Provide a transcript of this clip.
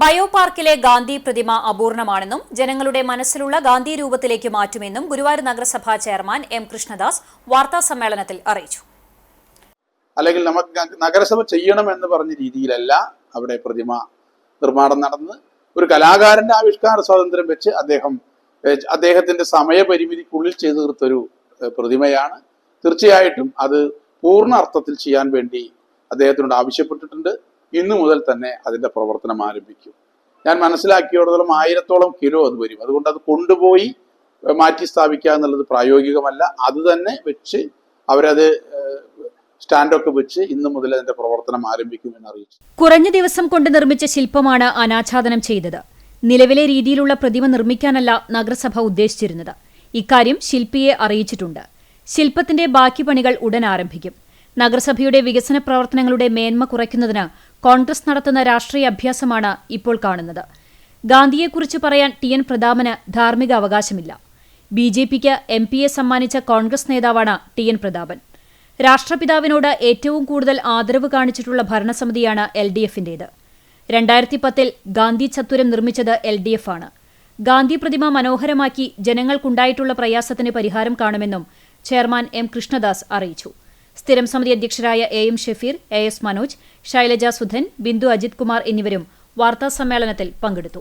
Bio പാർക്കിലെ ഗാന്ധി പ്രതിമ അപൂർണമാണെന്നും ജനങ്ങളുടെ മനസ്സിലുള്ള ഗാന്ധി രൂപത്തിലേക്ക് മാറ്റുമെന്നും ഗുരുവായൂർ നഗരസഭാ ചെയർമാൻ എം കൃഷ്ണദാസ് വാർത്താ സമ്മേളനത്തിൽ അറിയിച്ചു. അല്ലെങ്കിൽ നമുക്ക് നഗരസഭ ചെയ്യണമെന്ന് പറഞ്ഞ രീതിയിലല്ല അവിടെ പ്രതിമ നിർമ്മാണം നടന്ന് ഒരു കലാകാരന്റെ ആവിഷ്കാര സ്വാതന്ത്ര്യം വെച്ച് അദ്ദേഹം അദ്ദേഹത്തിന്റെ സമയപരിമിതിക്കുള്ളിൽ ചെയ്തു തീർത്തൊരു പ്രതിമയാണ്. തീർച്ചയായിട്ടും അത് പൂർണ അർത്ഥത്തിൽ ചെയ്യാൻ വേണ്ടി അദ്ദേഹത്തിനോട് ആവശ്യപ്പെട്ടിട്ടുണ്ട്. ഇന്നു മുതൽ തന്നെ അതിന്റെ പ്രവർത്തനം ആരംഭിക്കും. ഞാൻ മനസ്സിലാക്കിയോടത്തോളം ആയിരത്തോളം കിലോ അത് വരും. അതുകൊണ്ട് അത് കൊണ്ടുപോയി മാറ്റി സ്ഥാപിക്കുക എന്നുള്ളത് പ്രായോഗികമല്ല. അത് തന്നെ വെച്ച് അവരത് സ്റ്റാൻഡൊക്കെ വെച്ച് ഇന്നു മുതൽ അതിന്റെ പ്രവർത്തനം ആരംഭിക്കുമെന്ന് അറിയിച്ചു. കുറഞ്ഞ ദിവസം കൊണ്ട് നിർമ്മിച്ച ശില്പമാണ് അനാച്ഛാദനം ചെയ്തത്. നിലവിലെ രീതിയിലുള്ള പ്രതിമ നിർമ്മിക്കാനല്ല നഗരസഭ ഉദ്ദേശിച്ചിരുന്നത്. ഇക്കാര്യം ശില്പിയെ അറിയിച്ചിട്ടുണ്ട്. ശില്പത്തിന്റെ ബാക്കി പണികൾ ഉടൻ ആരംഭിക്കും. നഗരസഭയുടെ വികസന പ്രവർത്തനങ്ങളുടെ മേന്മ കുറയ്ക്കുന്നതിന് കോൺഗ്രസ് നടത്തുന്ന രാഷ്ട്രീയ അഭ്യാസമാണ് ഇപ്പോൾ കാണുന്നത്. ഗാന്ധിയെക്കുറിച്ച് പറയാൻ ടി എൻ പ്രതാപന് ധാർമ്മിക അവകാശമില്ല. ബി ജെ പിക്ക് എം പിയെ സമ്മാനിച്ച കോൺഗ്രസ് നേതാവാണ് ടി എൻ പ്രതാപൻ. രാഷ്ട്രപിതാവിനോട് ഏറ്റവും കൂടുതൽ ആദരവ് കാണിച്ചിട്ടുള്ള ഭരണസമിതിയാണ് എൽ ഡി എഫിന്റേത്. രണ്ടായിരത്തി പത്തിൽ ഗാന്ധി ചത്തുരം നിർമ്മിച്ചത് എൽ ഡി എഫ് ആണ്. ഗാന്ധി പ്രതിമ മനോഹരമാക്കി ജനങ്ങൾക്കുണ്ടായിട്ടുള്ള പ്രയാസത്തിന് പരിഹാരം കാണുമെന്നും ചെയർമാൻ എം കൃഷ്ണദാസ് അറിയിച്ചു. സ്ഥിരം സമിതി അധ്യക്ഷരായ A M Shefeer A S Manoj Shailaja Sudhan Bindu Ajith Kumar എന്നിവരും വാർത്താസമ്മേളനത്തിൽ പങ്കെടുത്തു.